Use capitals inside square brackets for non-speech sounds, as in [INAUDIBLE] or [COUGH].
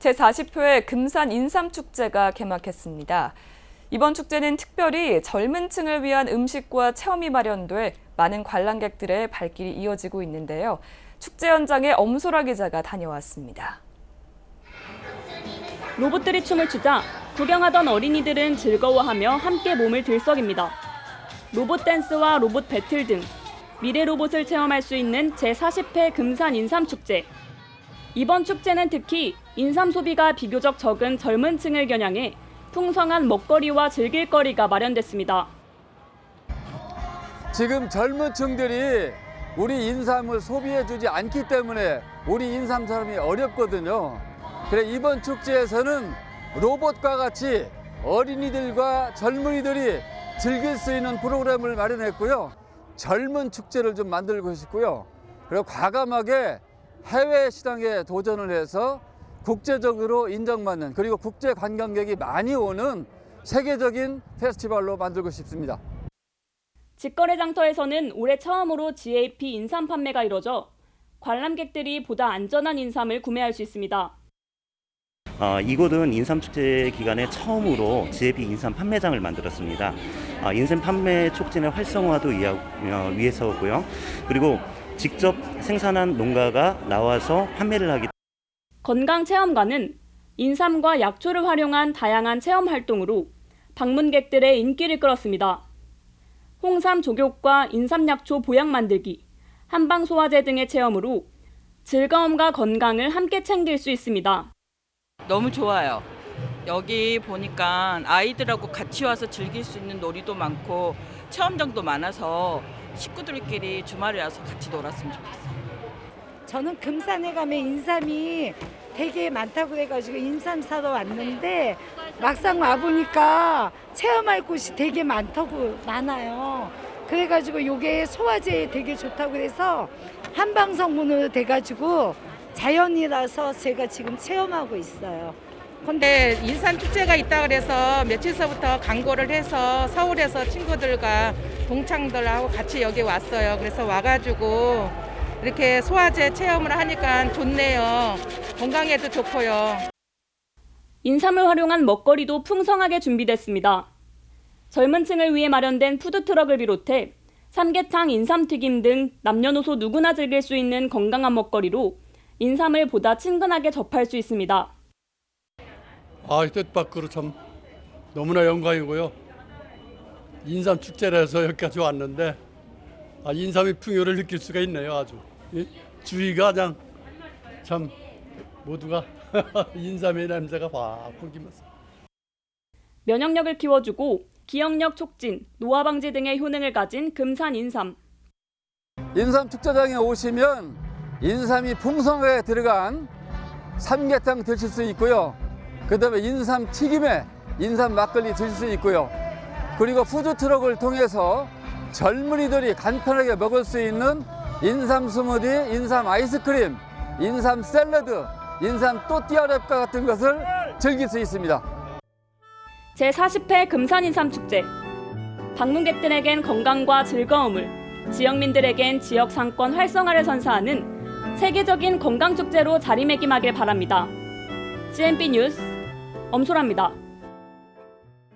제40회 금산 인삼축제가 개막했습니다. 이번 축제는 특별히 젊은 층을 위한 음식과 체험이 마련돼 많은 관람객들의 발길이 이어지고 있는데요. 축제 현장에 엄소라 기자가 다녀왔습니다. 로봇들이 춤을 추자 구경하던 어린이들은 즐거워하며 함께 몸을 들썩입니다. 로봇 댄스와 로봇 배틀 등 미래 로봇을 체험할 수 있는 제40회 금산 인삼축제. 이번 축제는 특히 인삼 소비가 비교적 적은 젊은 층을 겨냥해 풍성한 먹거리와 즐길거리가 마련됐습니다. 지금 젊은 층들이 우리 인삼을 소비해주지 않기 때문에 우리 인삼 사람이 어렵거든요. 그래 이번 축제에서는 로봇과 같이 어린이들과 젊은이들이 즐길 수 있는 프로그램을 마련했고요. 젊은 축제를 좀 만들고 싶고요. 그리고 과감하게 해외 시장에 도전을 해서 국제적으로 인정받는 그리고 국제 관광객이 많이 오는 세계적인 페스티벌로 만들고 싶습니다. 직거래 장터에서는 올해 처음으로 GAP 인삼 판매가 이뤄져 관람객들이 보다 안전한 인삼을 구매할 수 있습니다. 어, 이곳은 인삼축제 기간에 처음으로 GAP 인삼 판매장을 만들었습니다. 어, 인삼 판매 촉진의 활성화도 위하, 어, 위해서고요. 그리고 직접 생산한 농가가 나와서 판매를 하기 건강체험관은 인삼과 약초를 활용한 다양한 체험 활동으로 방문객들의 인기를 끌었습니다. 홍삼 조교과 인삼약초 보약 만들기, 한방 소화제 등의 체험으로 즐거움과 건강을 함께 챙길 수 있습니다. 너무 좋아요. 여기 보니까 아이들하고 같이 와서 즐길 수 있는 놀이도 많고 체험장도 많아서 식구들끼리 주말에 와서 같이 놀았으면 좋겠어요. 저는 금산에 가면 인삼이 되게 많다고 해가지고 인삼 사러 왔는데 막상 와보니까 체험할 곳이 되게 많다고 많아요. 그래가지고 요게 소화제에 되게 좋다고 해서 한방성분으로 돼가지고 자연이라서 제가 지금 체험하고 있어요. 근데 인삼 축제가 있다 그래서 며칠 전부터 광고를 해서 서울에서 친구들과 동창들하고 같이 여기 왔어요. 그래서 와가지고 이렇게 소화제 체험을 하니까 좋네요. 건강에도 좋고요. 인삼을 활용한 먹거리도 풍성하게 준비됐습니다. 젊은 층을 위해 마련된 푸드트럭을 비롯해 삼계탕, 인삼튀김 등 남녀노소 누구나 즐길 수 있는 건강한 먹거리로 인삼을 보다 친근하게 접할 수 있습니다. 아, 이 뜻밖으로 참 너무나 영광이고요. 인삼 축제라서 여기까지 왔는데 아, 인삼의 풍요를 느낄 수가 있네요, 아주. 예? 주위가 그냥 참 모두가 [LAUGHS] 인삼의 냄새가 확 풍기면서. 면역력을 키워주고 기억력 촉진, 노화 방지 등의 효능을 가진 금산 인삼. 인삼 축제장에 오시면 인삼이 풍성하게 들어간 삼계탕 드실 수 있고요. 그다음에 인삼 튀김에 인삼 막걸리 드실 수 있고요. 그리고 푸드 트럭을 통해서 젊은이들이 간편하게 먹을 수 있는 인삼 스무디, 인삼 아이스크림, 인삼 샐러드, 인삼 또띠아랩과 같은 것을 즐길 수 있습니다. 제40회 금산 인삼 축제. 방문객들에겐 건강과 즐거움을, 지역민들에겐 지역 상권 활성화를 선사하는 세계적인 건강 축제로 자리매김하길 바랍니다. CNB 뉴스 엄소라입니다.